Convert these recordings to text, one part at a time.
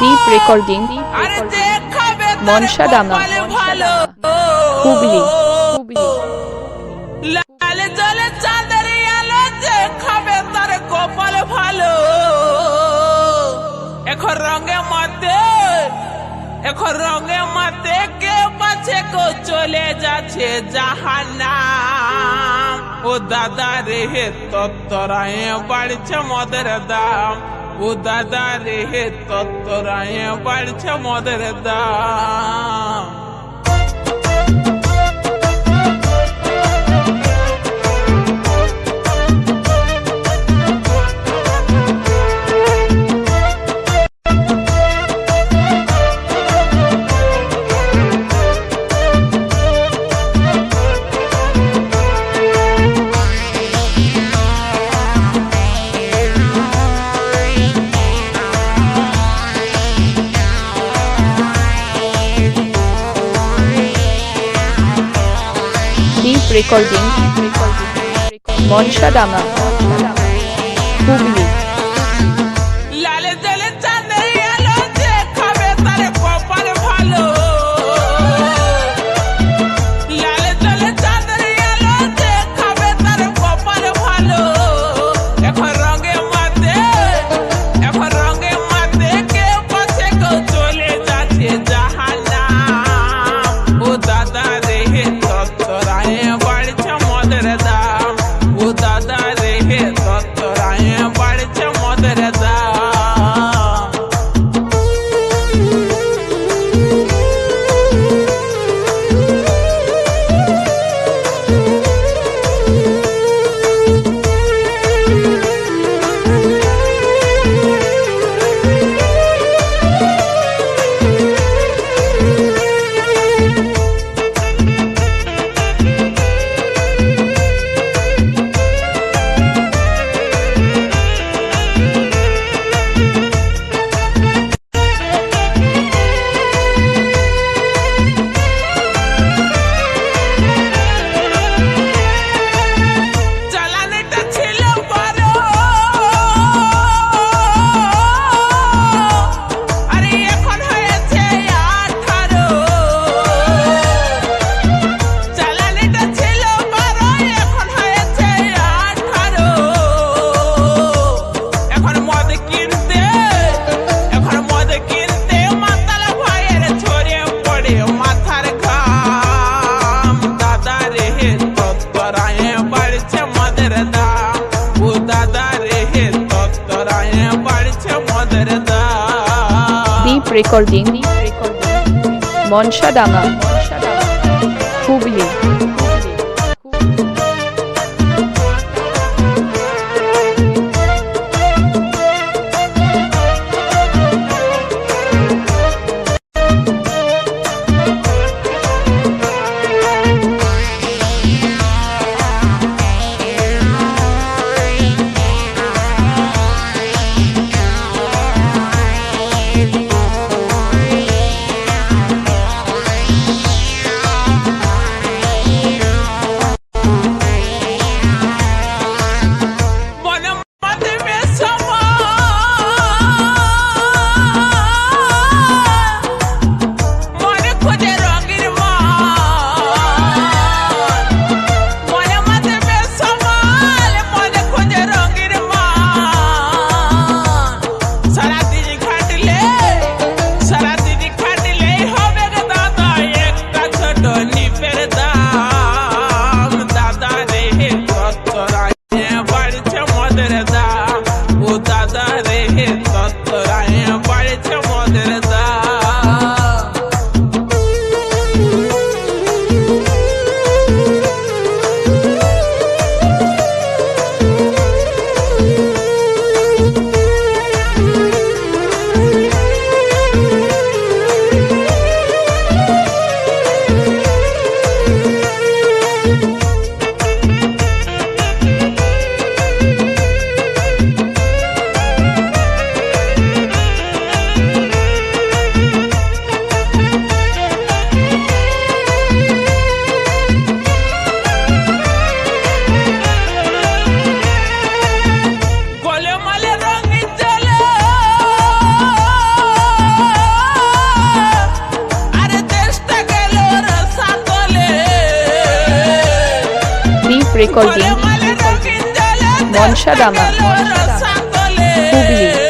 দীপ recording. কপালে ভালো। হুগলি হুগলি। লাল জলে চাঁদের আলো যে খাবে তার কপাল ভালো। এখন রঙে মাতে এখন রঙে মাতে কে পাছে কো চলে যাচ্ছে জাহান্নাম। ও দাদা রে হে তত্তরায় বাড়ছে মদের দাম। ও দাদা রে হে তত্তরায় বাড়ছে মদের দাম। দীপ রেকর্ডিং মনসাডাঙ্গা হুগলি লালে দাম মনসা রেকর্ডিং মনসাডাঙ্গা recording. মনসাদামা। হুগলি।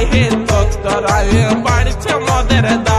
মদের দাম ও দাদা রে তত্তরায় বাড়ছে মদের দাম।